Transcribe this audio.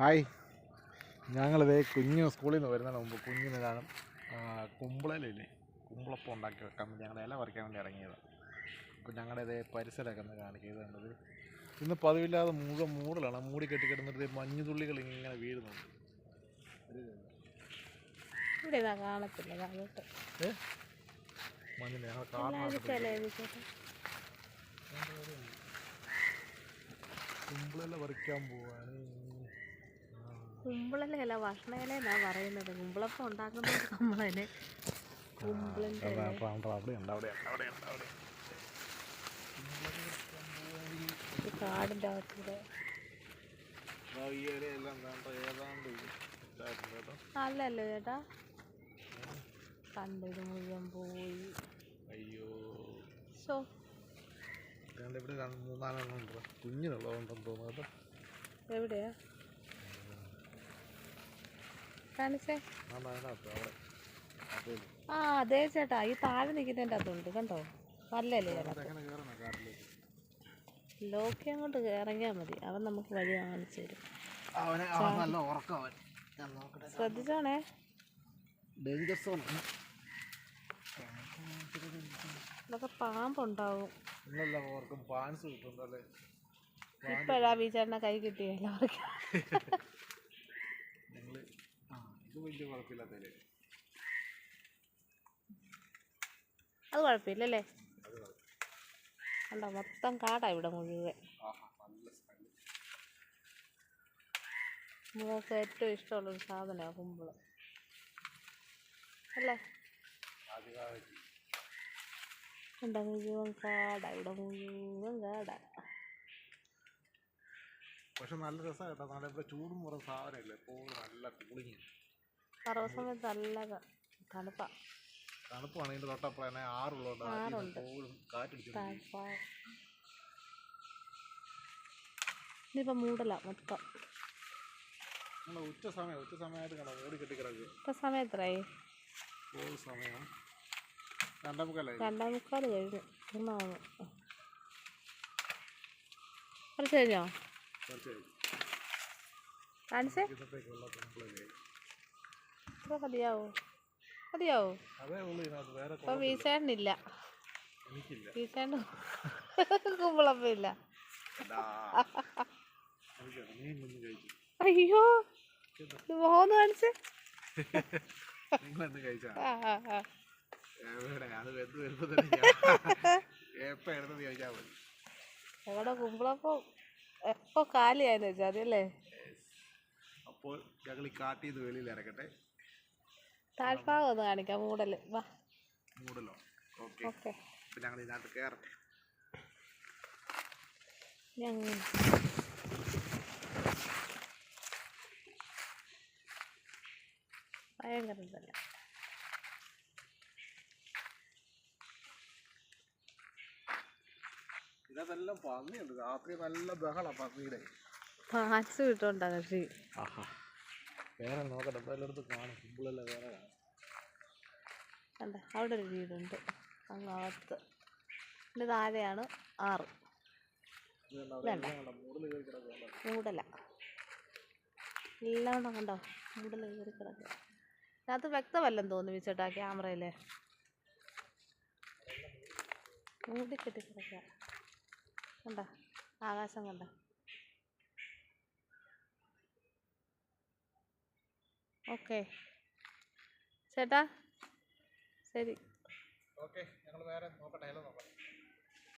Hi. ഞങ്ങളിതേ കുഞ്ഞ് സ്കൂളിൽ നിന്ന് വരുന്നതിന് മുമ്പ് കുഞ്ഞിന് കാണും കുമ്പളയിലില്ലേ കുമ്പളപ്പം ഉണ്ടാക്കി വെക്കാൻ വേണ്ടി ഞങ്ങളുടെ ഇല പറിക്കാൻ വേണ്ടി ഇറങ്ങിയത്. അപ്പോൾ ഞങ്ങളുടെ ഇതേ പരിസരമൊക്കെ ഒന്ന് കാണിക്കുക ഇത് കണ്ടത്. ഇന്ന് പതിവില്ലാതെ മുഴുവൻ മൂടലാണ്. മൂടി കെട്ടി കിടന്നിട്ട് മഞ്ഞുതുള്ളികൾ ഇങ്ങനെ വീഴുന്നുണ്ട് ഇവിടെ കാണത്തില്ല മഞ്ഞില്ല ഞങ്ങൾ കാണാൻ ചിലവിക്കട്ടെ പറിക്കാൻ പോവാണ്. കുമ്പിളല്ലേ അല്ല ഭക്ഷണയില എന്നാ പറയുന്നത്? കുമ്പളപ്പം ഉണ്ടാക്കുന്നത് നമ്മളതിനെ കുമ്പിളിന്റെ കാടിന്റെ അകത്തൂടെ. നല്ലല്ലേ ചേട്ടാ? കണ്ടത് മുഴുവൻ പോയി. അയ്യോ. ഷോ ഇവിടെ മൂന്നാലെണ്ണം ഉണ്ട്. കുഞ്ഞിനുള്ളതുണ്ടെന്ന് തോന്നുന്നു കേട്ടോ. എവിടെയാ? കാണിച്ചേ ആ അതെ ചേട്ടാ. ഈ താഴെ നിൽക്കുന്നതിന്റെ അതുണ്ട് കണ്ടോ? നല്ലല്ലേ ലോക്കി അങ്ങോട്ട് ഇറങ്ങിയാൽ മതി. അവൻ നമുക്ക് വഴി കാണിച്ചു തരും. ശ്രദ്ധിച്ചോണേ? ഡേഞ്ചർ സോൺ ഇതൊക്കെ പാമ്പുണ്ടാവും. ഇപ്പഴാ ബീച്ചേട്ടനെ കൈ കിട്ടിയല്ലോ ഇത് വലിയ കുഴപ്പമില്ലാത്തല്ലേ അത് കുഴപ്പമില്ലല്ലേ? കണ്ടോ മൊത്തം കാടാ ഇവിടെ മുഴുവൻ. നമുക്ക് ഏറ്റവും ഇഷ്ടമുള്ളൊരു സാധനമാണ് കുമ്പിൾ. അല്ലേ? ഇവിടെ മുഴുവൻ കാടാ ഇവിടെ മുഴുവൻ കാടാ. പക്ഷെ നല്ല രസമാണ് കേട്ടോ. നല്ല ഇവിടെ ചൂടും കുറേ സാധനമില്ല? എപ്പോഴും നല്ല കൂളിങ് കറവ സമയത്ത് നല്ല തണുപ്പാ. തണുപ്പാണ് തൊട്ടപ്പുറം. തന്നെ ആറുള്ളതുകൊണ്ട് ആറുണ്ട്. എപ്പോഴും തണുപ്പാ ഇനിയിപ്പോൾ മൂടല മൊത്തം. ഉച്ച സമയം ഉച്ച സമയമായിട്ട് കാണാം ഓടി കെട്ടി കിടക്കുക ഇപ്പം സമയം എത്രയായി സമയം. രണ്ടേ മുക്കാലായി. രണ്ടേ മുക്കാൽ കഴിഞ്ഞു. ഒന്നാണ് കുറച്ച് കഴിഞ്ഞോ? കുറച്ച് കഴിഞ്ഞു. കാണിച്ചേ. ഇത്ര മതിയാവോ മതിയാവോ ഇപ്പം വീശാണ്ടില്ല വീശാണ്ട് കുമ്പളപ്പില്ല അയ്യോ മോന്ന് കാണിച്ചേ? എപ്പോ ഞങ്ങളുടെ കുമ്പളപ്പം എപ്പോൾ കാലിയായെന്ന് വെച്ചാൽ അതല്ലേ അപ്പോൾ ഞങ്ങൾ ഈ കാട്ടിൽ നിന്ന് വെളിയിൽ ഇറക്കട്ടെ താഴ്ഭാഗം ഒന്ന് കാണിക്കാം മൂടൽ. വാ. മൂടലോ? ഓക്കെ. അപ്പം ഞങ്ങൾ ഇതിനകത്ത് കയറട്ടെ ഞങ്ങൾ ഭയങ്കരം തന്നെ ഇതിനകത്തെല്ലാം പന്നിയുണ്ട്. രാത്രി നല്ല ബഹള പന്നിയുടെ. പാച്ച് കിട്ടുണ്ടാ കൃഷി ആഹാ. വേറെ നോക്കട്ടെ. ഇപ്പം എല്ലായിടത്തും കാണും. കുമ്പിളെല്ലാം വേറെ കാണും. കണ്ട? അവിടെ ഒരു വീടുണ്ട്. അങ്ങാത്ത് പിന്നെ താഴെയാണ് ആറ്. മൂടല എല്ലാം കൂടെ കണ്ടോ? മൂടൽ കയറി കിടക്കുക അതിനകത്ത് വ്യക്തമല്ലെന്ന് തോന്നുന്നു വിച്ചേട്ടാ ക്യാമറയിലെ. മൂടിക്കെട്ടി കിടക്കുക കണ്ട? ആകാശം കണ്ട? ഓക്കെ ചേട്ടാ ശരി. ഓക്കെ ഞങ്ങൾ വേറെ നോക്കട്ടെ നോക്കട്ടെ.